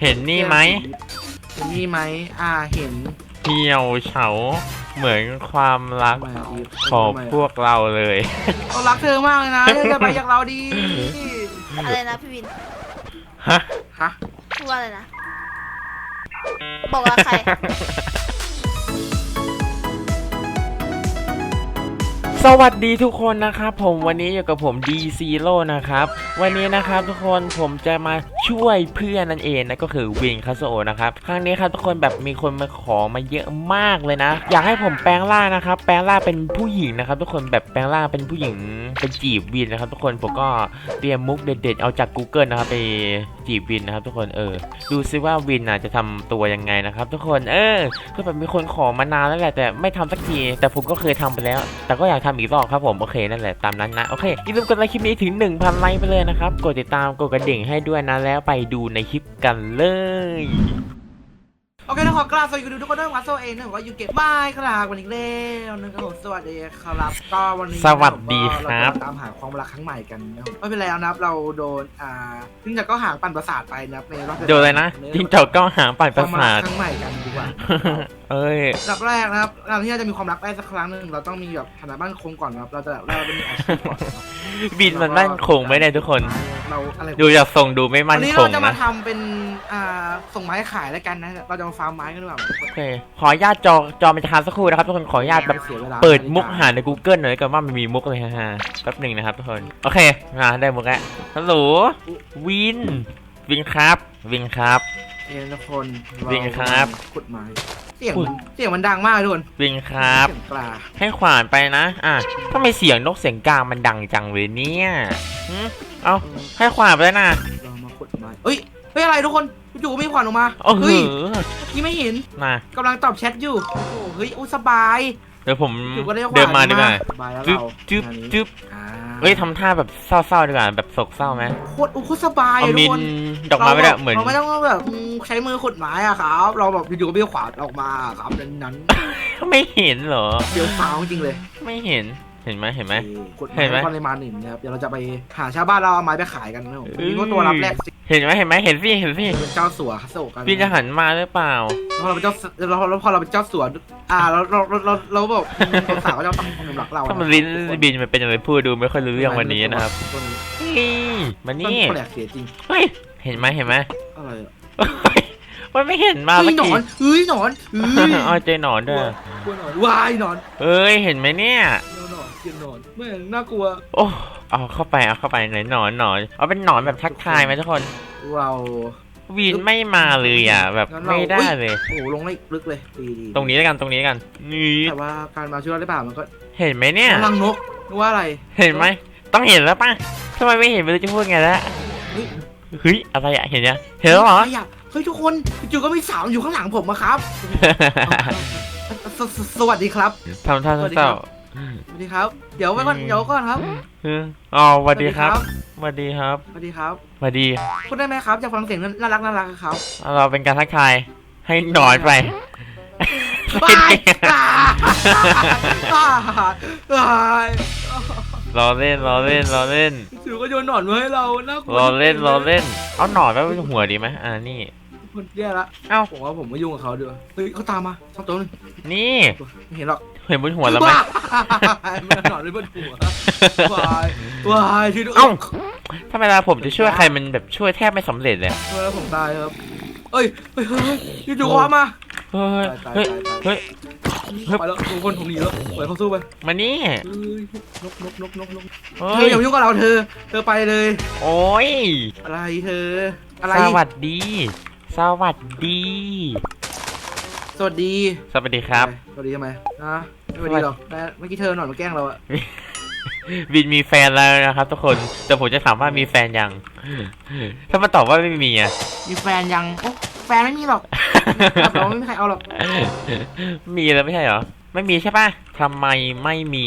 เห็นนี่ไหมเห็นนี่ไหมอ่าเห็นเหี่ยวเฉาเหมือนความรักทำไมอะอีฟของทำไมพวกเราเลย เขารักเธอมากเลยนะอย่าไปจากเราดีอะไรนะพี่วินฮะ ฮะพูดว่าอะไรนะ บอกว่าใคร สวัสดีทุกคนนะครับผมวันนี้อยู่กับผม D Zero นะครับ วันนี้นะครับทุกคนผมจะมาช่วยเพื่อนนั่นเองนะก็คือวินคาโซนะครับครั้งนี้ครับทุกคนแบบมีคนมาขอมาเยอะมากเลยนะ อยากให้ผมแปลงร่างนะครับ แปลงร่างเป็นผู้หญิงนะครับ ทุกคนแบบแปลงร่างเป็นผู้หญิงเป็นจีบวินนะครับ ทุกคนผมก็เตรียมมุกเด็ด ๆ เอาจาก Google นะครับไป จีบวินนะครับทุกคนเออ ดูซิว่าวินน่ะจะทำตัวยังไงนะครับ ทุกคนเออคือแบบมีคนขอมานานแล้วแหละแต่ไม่ทำสักทีแต่ผมก็เคยทำไปแล้ว แต่ก็อยากทำอีกรอบครับผมโอเคนั่นแหละตามนั้นนะโอเคอย่าลืมกดไลค์คลิปนี้ถึง 1,000 ไลค์ไปเลยนะครับกดติดตามกดกระดิ่งให้ด้วยนะแล้วไปดูในคลิปกันเลย โอเคต้องขอกราบสวัสดีทุกคนด้วยวัสโซเองนะผมก็อยู่เก็บบ้ายครับวันนี้เล่วนะครับผมสวัสดีครับก็วันนี้สวัสดีครับเาก็ตามหาความรักครั้งใหม่กันนะครับไม่เป็นไรนะครับเราโดนอ่าเพิ่งจะก็ห่างปั่นประสาทไปนะครับในรอบที่โดนเลยนะจิงจอกก็หางปั่นประสาทครั้งใหม่กันดีกว่าเอ้ยอันดับแรกนะครับการที่เราจะมีความรักได้สักครั้งหนึ่งเราต้องมีแบบฐานะบ้านคงก่อนนะครับเราจะเราจะมีอาชีพก่อนนะครับบินมันมั่นคงไม่ได้ทุกคนเราอะไรดูจากทรงดูไม่มั่วันนนี้คเรางจะมานะทำเป็นอ่าส่งไม้ขายแล้วกันนะเราจะมาฟาร์มไม้กันดีกว่าโอเคขออนุญาตจอจอมันจะค้างสักครู่นะครับทุกคนขออนุญาตแบบเสียเวลาเปิดมุกหาใน Google หน่อยก่อนว่ามันมีมุกอะไรฮะแป๊บหนึ่งนะครับทุกคนโอเคมาได้มุกแล้วฮัลโหลวินวินครับวินครับเอ็นทุกคนวิ่งครับขุดไม้เสียงมันเสียงมันดังมากเลยทุกคนวินครับ เสียงปลาให้ขวานไปนะ อะทำไมเสียงนกเสียงกลางมันดังจังเลยเนี่ยหึเอาให้ขวานไปแล้วนะเรามาขุดไม้เฮ้ยเฮ้ยอะไรทุกคน จู่ๆก็มีขวานออกมาโอ้โหเฮ้ยเมื่อกี้ไม่เห็นมากำลังตอบแชทอยู่โอ้โหเฮ้ยอุ้ยสบายเดี๋ยวผมจู่ก็ได้ขวานเดินมาดีกว่าสบายแล้วจึ๊บเราจึ๊บงานนี้จึ๊บอ่าเฮ้ยทำท่าแบบเศร้าๆดีกว่าแบบโศกเศร้าไหมโคตรโคตรสบายเอาอะทุมิกนคนดอกไม้ไม่ได้เหมือน เราไม่ต้องแบบอืมใช้มือขุดไม้อะครับ เราแบบอยู่ๆก็มีขวานออกมาครับนั้นนั้นไม่เห็นเหรอ เดี๋ยวฟ้าวจริงเลยไม่เห็นเห็นไหมเห็นไหม ขุดเห็ไม้นไหมปริมาณหนึ่งนะครับเดี๋ยวเราจะไปหาชาวบ้านเราเอาไม้ไปขายกันนะครับผมเอ้ยมีพวกตัวรับแรกสิ เห็นไหมเห็นไหมเห็นสิเห็นสิเป็นเจ้าสัวคาโซกันพี่จะหันมาหรือเปล่าพอเราเป็นเจ้าเราเราพอเราเป็นเจ้าสัวอ่าเราเราเราเราเราแบบคนสาวก็จะต้องความรักเราถ้ามันลิ้นบินมันเป็นอะไรพูดดูไม่ค่อยรู้เรื่องวันนี้นะครับตัวนี้นี่มาต้นนี่แปลกเสียจริงเฮ้ยเห็นไหมเห็นไหมอะไรอะเฮ้ยมันไม่เห็นมาเฮ้เมื่ยอหนอกี้นเฮ้ยหนอนเฮ้ยอ๋อเจอหนอนด้วยกลัวหนอนวายหนอนเอ้ยเห็นไหมเนี่ย เดี๋ยนอนเกลียหนอนแม่งน่ากลัวโอ้เอาเข้าไปเอาเข้าไปไหนหนอนหนอนเอาเป็นหนอนแบบทักทายไหมทุกคนเราวีนไม่มาเลยอะ แบบงั้นเราไม่ได้เลย โอ้โหลงได้ลึกเลยดีดีตรงนี้แล้วกันตรงนี้แล้วกันนี่แต่ว่าการมาช่วยเราได้เปล่ามันก็เห็นไหมเนี่ยรังนกหรือว่าอะไรเห็นไหมต้องเห็นแล้วป่ะทำไมไม่เห็นไม่รู้จะพูดไงแล้วเฮ้ยเฮ้ยอะไรอะเห็นยังเห็นแล้วเหรอเฮ้ยทุกคนจู่ๆก็มีสาวอยู่ข้างหลังผมอะครับ สสสวัสดีครับทำท่าสวัสดีเศครัร้าบ สวัสดีครับ เดี๋ยวไว้ก่อนอืมเดี๋ยวก่อนครับๆเอออ๋อสวัสดีครับสวัสดีครับสวัสดีครับสวัสดีพูดได้ไหมครับอยากฟังเสียงน่ารักน่ารักครับ เราเป็นการทักทายให้หนอนไปบายอ่าอ่าอ่ารอเล่นรอเล่นรอเล่นจู่ๆก็โยนหนอนมาให้เราน่ากลัวรอเล่นรอเล่น เอาหนอนไว้บนหัวดีไหมอ่านี่คนแย่ละเอ้าผมว่าผมไม่ยุ่งกับเขาดีกว่าเฮ้ยเขาตามมาสองตัวนึงนี่ไม่เห็นหรอก เห็นบนหัวแล้วไหมว้ายไม่เอาหนอนเลยบนหัววายวายช่วยด้วยเอ้า ถ้าเวลาผมจะช่วยใครมันแบบช่วยแทบไม่สำเร็จเลยช่วยแล้วผมตายครับเอ้ยเฮ้ยเฮ้ยเฮ้ยจู่ๆเขามาเฮ้ยตายเฮ้ยตายตายเฮ้ย ไปแล้วทุกคนผมหนีแล้วปล่อยเขาสู้ไปมานี่เฮ้ยนกนกนกนกนกเฮ้เธอย อย่ามายุ่งกับเราเธอ เธอไปเลย โอ้ย อะไรเธอ อะไรสวัสดี สวัสดี สวัสดีสวัสดีครับ สวัสดีทำไมนะไม่สวัสดีหรอกแม่เมื่อกี้เธอหนอนมาแกล้งเราอะวินมีแฟนแล้วนะครับ ทุกคน แต่ผมจะถามว่ามีแฟนยัง ถ้ามันตอบว่าไม่มีอะ มีแฟนยังโอ้แฟนไม่มีหรอกแบบเราไม่มีใครเอาหรอก มีแล้วไม่ใช่เหรอ ไม่มีใช่ป่ะทำไมไม่มี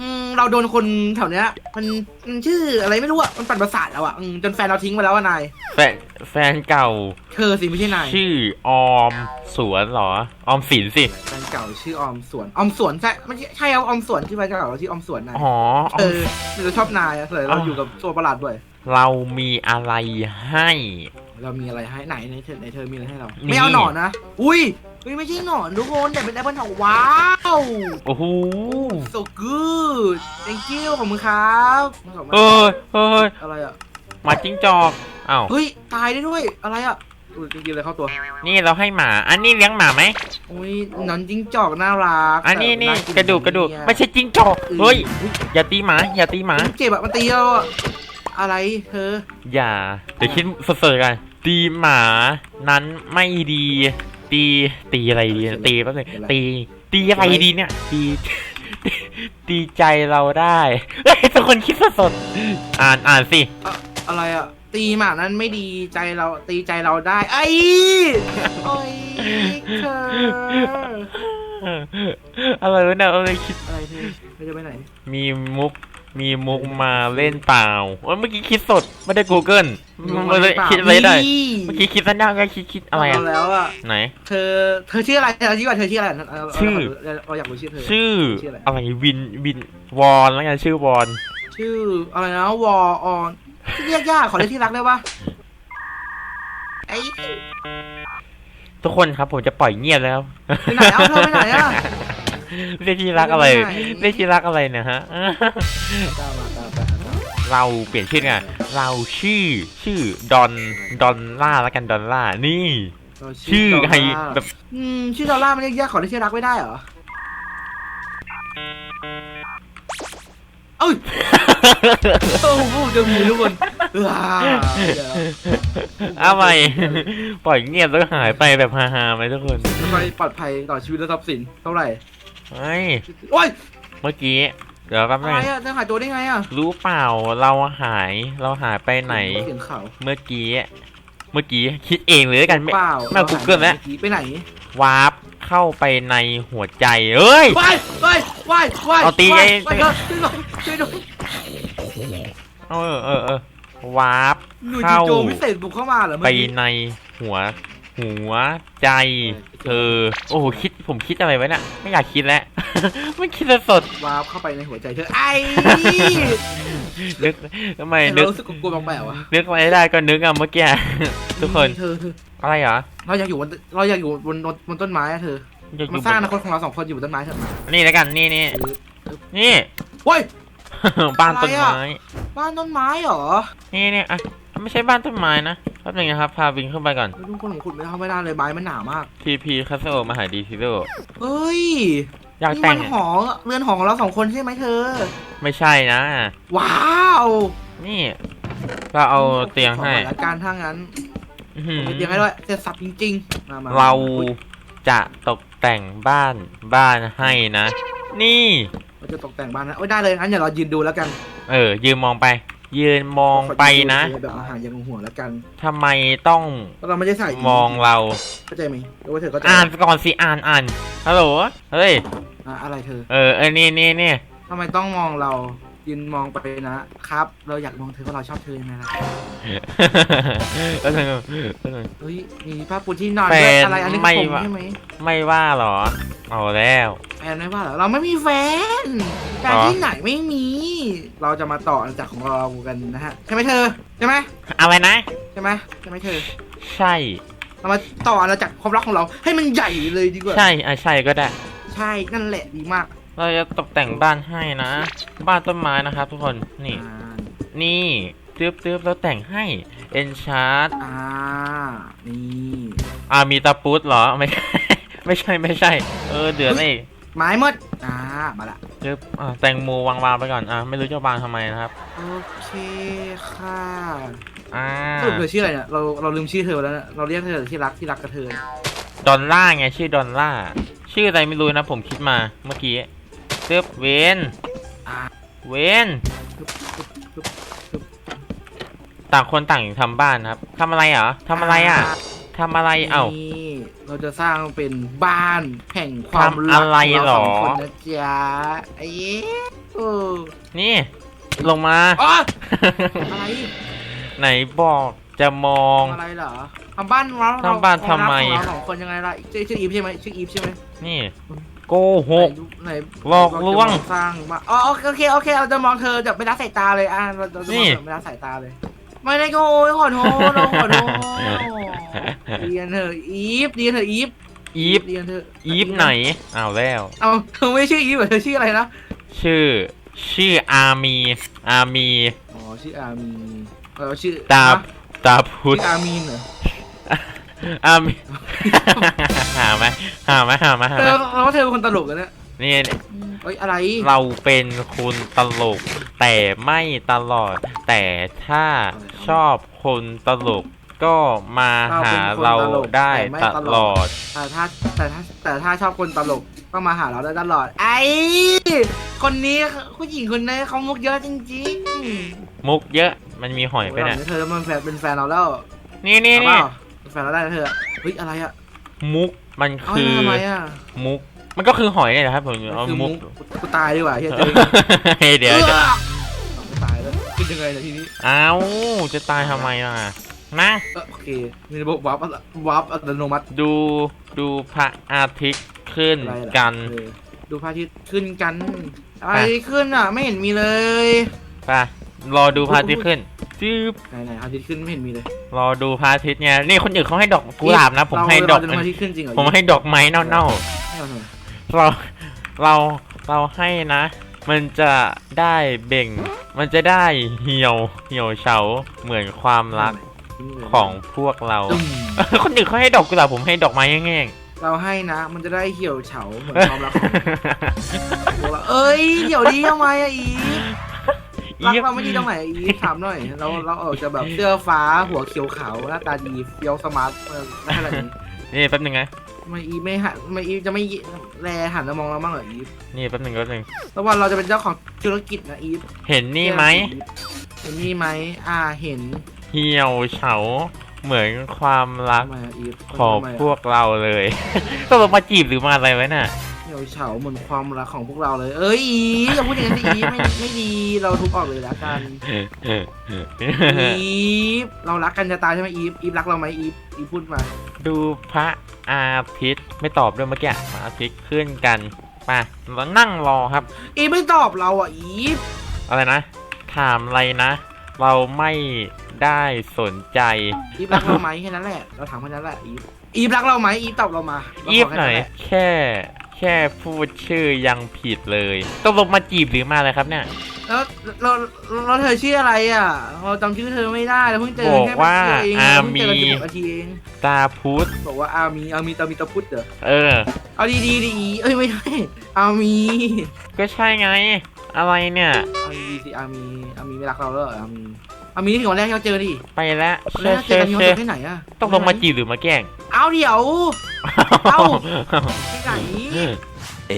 อืม เราโดนคนแถวเนี้ยมันมันชื่ออะไรไม่รู้อะมันปั่นประสาทเราอะอืมจนแฟนเราทิ้งไปแล้วอะนาย แฟนแฟนเก่า เธอสิไม่ใช่นายชื่อออมสวนเหรอ ออมสินสิ แฟนเก่าชื่อออมสวน ออมสวนใช่ไม่ใช่ใช่เอาออมสวนชื่อแฟนเก่าเราชื่อออมสวนนายอ๋ออเออม อเราชอบนายอะเลยเราอยู่กับตัวประหลาดด้วย เรามีอะไรให้ เรามีอะไรให้ไหนในเธอในเธอมีอะไรให้เราไม่เอาหนอนนะอุ้ยอุ้ยไม่ใช่หนอนทุกคนแต่เป็นแอปเปิลทองว้าวโอ้โห so good thank you ขอบคุณครับขอบคุณเอ้ยเอ้ยอะไรอะหมาจิ้งจอกอ้าวเฮ้ยตายได้ด้วยอะไรอะอุ้ยจริงๆอะไรเข้าตัว นี่เราให้หมาอันนี้เลี้ยงหมาไหมอุ้ยหนอนจิ้งจอกน่ารักอันนี้นี่น่ากระดูกกระดูกเนี่ยไม่ใช่จิ้งจอกเฮ้ยอย่าตีหมาอย่าตีหมาเจ็บอะมันตีเราอะ อะไรเธอ อย่า เดี๋ยวคิดสดๆกัน ตีหมานั้นไม่ดี ตี ตีอะไรดี ตีแป๊บนึงตี ตีอะไรดีเนี่ย ตี ตีใจเราได้เฮ้ยทุกคนคิดสดๆอ่านอ่านสิ อะไรอะตีหมานั้นไม่ดีใจเราตีใจเราได้ ไอ้โอ้ยเธออะไรวะเนี่ยอะไรคิดอะไรเธอเธอจะไปไหน มีมุก มีมุกมาเล่นเปล่าเอ้ยเมื่อกี้คิดสดไม่ได้ Google มันเลยคิดอะไรได้ เมื่อกี้คิดสัญญาก็คิดคิดอะไรอะเาแล้วอะไหน เธอ เธอชื่ออะไรเธอชื่อว่าเธอชื่ออะไรเาชื่อ เราเราอยากรู้ชื่อเธอ ชื่อชื่ออะไร อะไรวินวินวอนแล้วกันชื่อวอนชื่ออะไรนะวอออนเรียกยากขอเรียกที่รักได้ปะไอ้ทุกคนครับผมจะปล่อยเงียบแล้ว ไปไหนเอาเธอไปไหนอะ เรียกที่รักอะไรไปไหนเรียกที่รักอะไรเนี่ยฮะ ตามมาตามมาเราเปลี่ยนชื่อไงเราชื่อชื่อดอนดอนล่าแล้วกันดอนล่านี่ เราชื่อดลลาร์ใครแบบอืมชื่อดอลลาร์มันเรียกยากขอเรียกที่รักไม่ได้เหรอ เอ้ยโอ้โหจะมีทุกคนว้าวเดี๋ยวเอาใหม่ปล่อยเงียบแล้วก็หายไปแบบฮาๆไหมทุกคนทำไมปลอดภัยต่อชีวิตและทรัพย์สินเท่าไหร่ เฮ้ย โอ้ยเมื่อกี้ เดี๋ยวแป๊บอะนึไรงอะเธอหายตัวได้ไงอะรู้เปล่าเราหายเราหายไปไหน เสียงข่าวเมื่อกี้ เมื่อกี้คิดเองเลยแล้วกันไม่ เปล่าไม่เอา Google แล้ว ไปไหนวาร์ปเข้าไปในหัวใจเอ้ย ว้ายว้ายว้ายว้ายเอาตีว้ายไอ้ว้ายช่วยหน่อยช่วยหน่อยเออเออเออวาร์ปหน่วยเข้าจู่โจมพิเศษบุกเข้ามาเหรอไปเมื่อกี้ในหัว หัวใจเธอ โอ้โหคิดผมคิดอะไรไว้เนี่ยไม่อยากคิดแล้วไม่คิดสดวาร์ปเข้าไปในหัวใจเธอไอ้ๆนึกทำไมแต่นึเรากรู้สึกกลัวๆแปลกๆว่ะนึกไว้ได้ก็นึกอะเมื่อกี้ ทุกคนเธอเธออะไรเหรอเราอยากอยู่บนเราอยากอยู่บนบนบนต้นไม้อะเธออยากอมายู่สร้างอบนาคตของเราสองคนอยู่บนต้นไม้เถอะนนี่แล้วกันนี่นี่นี่ เฮ้ย บ้านต้นอะไรอะ ไม้บ้านต้นไม้เหรอนี่นี่อะไม่ใช่บ้านต้นไม้นะ แป๊บนึงนะครับ พาวิงขึ้นไปก่อนเฮ้ยทุกคนของคุณไม่เข้าไม่ได้เลยไม้มันหนามาก ทีพีคาสโอมาหาดีซิโร่เฮ้ยอยากนี่แต่มังนหอเรือนหอของเราสองคนใช่ไหมเธอ ไม่ใช่นะ ว้าวนี่ก็เอาเตียงให้ ขอละการถ้างั้นอื้อหือมีเตียงให้ด้วยเสร็จสับจริงๆมามาเราอุ๊ยจะตกแต่งบ้านบ้านให้นะ นี่ เราจะตกแต่งบ้านนะโอ้ยได้เลยงั้นเดี๋ยวเรายืนดูแล้วกัน เออ ยืนมองไป ยืนมองไปนะขอยืดูแบบอาหารยังหัวแล้วกันทำไมต้องเพราะเราไม่ได้ใส่มองเรา เข้าใจไหมหรือว่าเธอเข้าใจอ่านก่อนสิอ่านอ่านฮัลโหลเฮ้ยอะอะไรเธอ เออเออนี่นี่นี่ทำไมต้องมองเรา ยืนมองไปนะครับ เราอยากมองเธอเพราะเราชอบเธอยังไงล่ะแล้วนึงแล้วนึงเฮ้ยมีผ้าปูที่นอนแฟด้วยนอะไรอันนี้ไม่ผมวะ ใช่ไหมไม่ว่าหรอ เอาแล้ว แฟนไม่ว่าเหรอเราไม่มีแฟนแฟนอ๋อ ที่ไหนไม่มี เราจะมาต่ออาณาจักรของเรากันนะฮะใช่ไหมเธอใช่ไหมอะไรนะ ใช่ไหมใช่ไหมเธอ ใช่ เรามาต่ออาณาจักรความรักของเราให้มันใหญ่เลยดีกว่า ใช่อะใช่ก็ได้ ใช่นั่นแหละดีมาก เราจะตกแต่งบ้านให้นะ บ้านต้นไม้นะครับทุกคนนี่อ่านี่ตึ๊บตึ๊บแล้วแต่งให้เอนชาร์ดอ่านี่อ่ามีตะปูดเหรอไม่ใช่ไม่ใช่ไม่ใช่ เออเดือดเองไม้หมดอ่ามาละตึ๊บอ่าแตงโมวางวางๆไปก่อนอ่าไม่รู้จะวางทำไมนะครับ โอเคค่ะอ่าสรุปเธอชื่ออะไรเนี่ยเราเราลืมชื่อเธอแล้วนะเราเรียกเธอที่รักที่รักกับเธอดอลล่าไงชื่อดอลล่าชื่ออะไรไม่รู้นะผมคิดมาเมื่อกี้ ตึ๊บเวนอ่าเวนต่างคนต่างทำบ้านนะครับทำอะไรเหรอทำอะไรอะทำอะไรเอ้านี่เราจะสร้างเป็นบ้านแห่งความรักทำอะไรของหรเราอสองคนนะจ๊ะไอ้เย้เออนี่ ลงมาอ๋ออะไรไหนบอกจะมองอะไรเหรอทำบ้านเราทำบ้านทำไมความรักของเราสองคนยังไงล่ะชื่อชื่ออีฟใช่ไหมชื่ออีฟใช่ไหมนี่ โกหก ไหนหลอกลวงเราจะมอสร้างมาอ๋อโอเคโอเคโอเคเราจะมองเธอแบบไม่ละสายตาเลยอะเราเราจะมนี่องเธอไม่ละสายตาเลย ไม่ได้โกยขอโทษเราขอโทษเรียนเถอะอีฟเรียนเถอะอีฟอีฟเรียนเถอะอีฟไหนอ้าวแล้ว เอาเธอไม่ชื่ออีฟเหรอเธอชื่ออะไรนะชื่อชื่ออามีอามีอ๋อชื่ออามีเออชื่อตาฮะตาพุธชื่ออามีนเหรอ อามี หาไหมหาไหมหาไหมหาเธไหมอเราว่าเธอเป็นคนตลกกันเนี่ยนี่ เอ้ยอะไรเราเป็นคุณตลก แต่ไม่ตลอด แต่ถ้าชอบคนตลกก็มาหาเราได้ตลอด แต่ถ้าแต่ถ้าแต่ถ้าชอบคนตลกก็มาหาเราได้ตลอด ไอ้คนนี้ผู้หญิงคนนี้เขามุกเยอะจริงๆมุกเยอะมันมีหอยไปโอ้เนี่ยเธอมันแฟนเป็นแฟนเราแล้วนี่นี่เอาเปนี่ล่าเป็น แฟนเราได้นะเธอเฮ้ยอะไรอะมุกมันเอาคือทำไมอะมุก มันก็คือหอยเนี่ยนะครับผมเอาคือมุมุกกกูตายดีกว่าเฮียเจอเฮ้ยเดี๋ยวจะกูตายแล้วคิดยังไงเนี่ยทีนี้เอ้าจะตายทำไมล่ะนะเออโอเคมีระบบวับวับอัตโนมัติดูดูพระอาทิตย์ขึ้นอะไรล่ะกัน เออดูพระอาทิตย์ขึ้นกันอะไรขึ้นอะไม่เห็นมีเลย ไป รอดูพระอาทิตย์ขึ้นจืบไหนไหนพระอาทิตย์ขึ้นไม่เห็นมีเลยรอดูพระอาทิตย์เนี่ยนี่คนอื่นเขาให้ดอกกุหลาบนะ ผมให้ดอกเราจะพระอาทิตย์ขึ้นจริงเหรอผมให้ดอกไม้เน่าให้เราทำไมๆเราเราเราให้นะ มันจะได้เบ่ง มันจะได้เหี่ยวเหี่ยวเฉาเหมือนความรักของพวกเรา ตึ้ม คนอื่นเขาให้ดอกกุหลาบผมให้ดอกไม้แง่งเราให้นะ มันจะได้เหี่ยวเฉาเหมือนความรักของพวกเราเอ้ยเดี๋ยวดีทำไมอะอีฟๆ รักอีฟเราไม่ดีตรงไหนอีฟถามหน่อย เราเราออกจะแบบเสื้อฟ้าหัวเขียวขาวหน้าตาดีเฟี้ยวสมาร์ทเออได้ขนาดนี้นี่แป๊บนึงนะทำไมอีฟไม่หันทำไมอีฟจะไม่แลหันมามองเราบ้างเหรออีฟนี่แป๊บนึงแป๊บนึง แล้ววันเราจะเป็นเจ้าของธุรกิจนะอีฟเห็นนี่ไหม เห็นนี่ไหมอ่าเห็นเหี่ยวเฉาเหมือนความรักทำไมอะอีฟของทำไมอะพวกเราเลยต้องลงมาจีบหรือมาอะไรไว้น่ะ เหี่ยวเฉาเหมือนความรักของพวกเราเลย เอ้ยอีฟอย่าพูดอย่างนั้นสิอีฟไม่ไม่ดีเราทุบออกเลยละกันอีฟเรารักกันจะตายใช่ไหมอีฟอีฟรักเราไหมอีฟอีฟพูดมา ดูพระอาทิตย์ไม่ตอบด้วยเมื่อกี้พระอาทิตย์ขึ้นกันมาเรานั่งรอครับ อีฟไม่ตอบเราอะอีฟอะไรนะ ถามอะไรนะ เราไม่ได้สนใจ อีฟรักเราไหมแค่นั้นแหละเราถามแค่นั้นแหละอีฟอีฟรักเราไหมอีฟตอบเรามาเราอีฟขแค่หน่อยแหละแค่ แค่พูดชื่อยังผิดเลยต้องลงมาจีบหรือมาอะไรครับเนี่ย แล้วเราเราเธอชื่ออะไรอะ เราจำชื่อเธอไม่ได้เราเพิ่งเจอบอกแค่ว่าเองอาเราเพิ่งเจอกันมีสิบนาทีเองตาพุธบอกว่าอามีอามีตามีตาพุทธเหรอเออ เอาดีดีๆดีอีเอ้ยไม่ใช่อามี ก็ใช่ไง อะไรเนี่ย เอาดีๆสิอามีอามีไม่รักเราแล้วเหรออามี อามีนี่ถึงวันแรกที่เราเจอดิไปแล้ววันแรเชื่อกเราเจเชื่ออกันที่เชื่อเราเจอที่ไหนอะต้องลงมาจีบหรือมาแกล้ง เอาเดี๋ยวเอ้าที่ไหน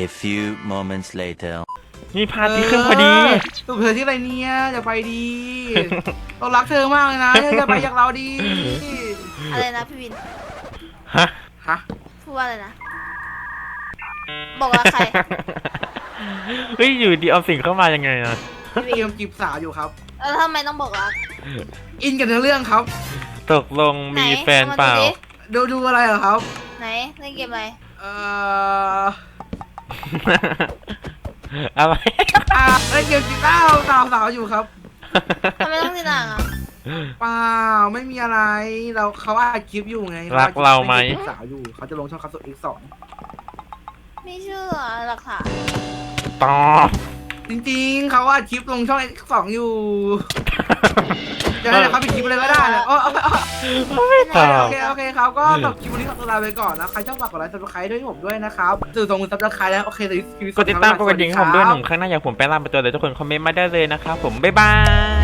A few moments later. นี่พาที่ขึ้นพอดีเออเธอที่อะไรเนี่ยจะไปดี เรารักเธอมากเลยนะเธอจะไปจากเราดี อะไรนะพี่วิน ฮะฮะ พูดว่าอะไรนะ บอกว่าใคร เฮ้ยอยู่ดีเอาสิ่งเข้ามายังไงนะ พี่เกมจีบสาวอยู่ครับแล้วทำไมต้องบอกรักอินกันในเรื่องครับ ตกลงไหนมีแฟนเปล่า อมดูดิดูดูอะไรเหรอครับ ไหนเล่นเกมอะไรเอ่ออะไร อ่าเล่นเกมจีบสาวสาวสาวอยู่ครับทำไมต้องติดอ่างอะเปล่าไม่มีอะไร เราเขาอัดคลิปอยู่ไงรักเราไหม ล่นกจีบสาวอยู่เขาจะลงช่องคัสโซอีกสองไม่เชื่อหลักฐานตอบ จริงๆเขาอัดคลิปลงช่องอีกสองอยู่จะให้เขาไปคลิปอะไรก็ได้เลยโอ้โอ้ไม่ตอโอบเคโอเคครับก็สำหรับคลิปวันนี้ขอตัวลาไปก่อนนะใครชอบฝากกดไลค์ซับสไครต์ด้วยผมด้วยนะครับสื่อตรงมือซับสไครต์แล้วโอเคเลยกดติดตามกดกระดิ่งให้ผมด้วยหนุ่มข้างหน้าอยากผมไปล่าเป็นตัวเลยทุกคนคอมเมนต์มาได้เลยนะครับผมบ๊ายบาย